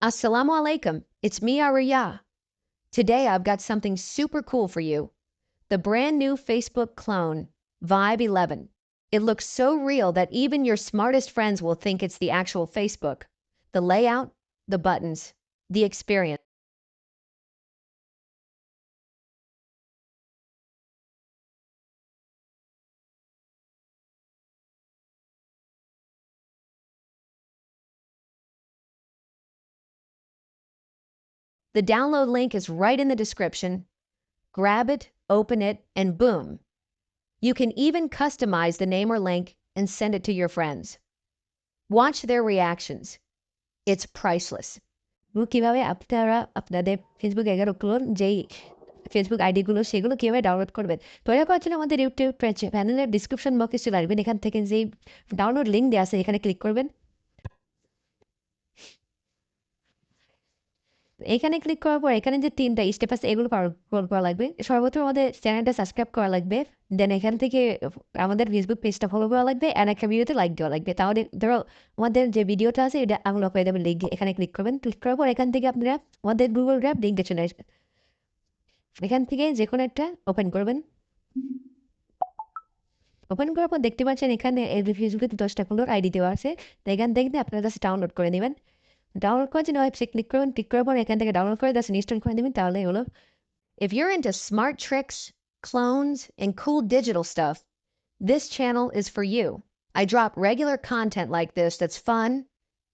Assalamu alaikum. It's me, Ariya. Today I've got something super cool for you. The brand new Facebook clone, Vibe 11. It looks so real that even your smartest friends will think it's the actual Facebook. The layout, the buttons, the experience. The download link is right in the description. Grab it, open it, and boom. You can even customize the name or link and send it to your friends. Watch their reactions. It's priceless. কিভাবে আপনারা আপনাদের Facebook এগারোগুলো যেই Facebook আইডিগুলো সেগুলো কীভাবে download করবেন তৈরি করার জন্য আমাদের ইউটিউব চ্যানেলের ডিসক্রিপশন বক্সে চলে আসবেন এখান থেকে যেই ডাউনলোড লিঙ্ক দেওয়া আছে এখানে ক্লিক করবেন এখানে ক্লিক করার পর এখানে যে তিনটা স্টেপ আছে এগুলো পার করা লাগবে। সর্বপ্রথম আমাদের চ্যানেলটা সাবস্ক্রাইব করা লাগবে। দেন এখান থেকে আমাদের ফেসবুক পেজটা ফলো করা লাগবে অ্যান্ড একটা ভিডিওতে লাইক দেওয়া লাগবে। তাহলে ধরো আমাদের যে ভিডিওটা আছে এটা আনলক হয়ে যাবে লিঙ্ক এখানে ক্লিক করবেন। ক্লিক করার পর এখান থেকে আপনারা আমাদের গুগল ড্রাইভ লিঙ্কে চলে আসবেন। এখান থেকে যে কোনো একটা ওপেন করবেন। ওপেন করার পর দেখতে পাচ্ছেন এখানে ফেসবুকে দশটা কোলোর আইডি দেওয়া আছে। তো এখান থেকে আপনারা জাস্ট ডাউনলোড করে নেবেন। ডাউনলোড করার জন্য ওয়েবসাইট ক্লিক করবেন ক্লিক করার পর এখান থেকে ডাউনলোড করে জাস্ট ইনস্টল করে দেবেন তাহলে হলো If you're into smart tricks, clones, and cool digital stuff, this channel is for you. I drop regular content like this that's fun,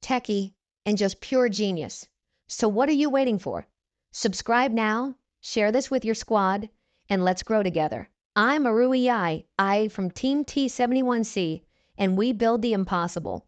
techie, and just pure genius. So what are you waiting for? Subscribe now, share this with your squad, and let's grow together. I'm Arui I, I from Team T71C, and we build the impossible.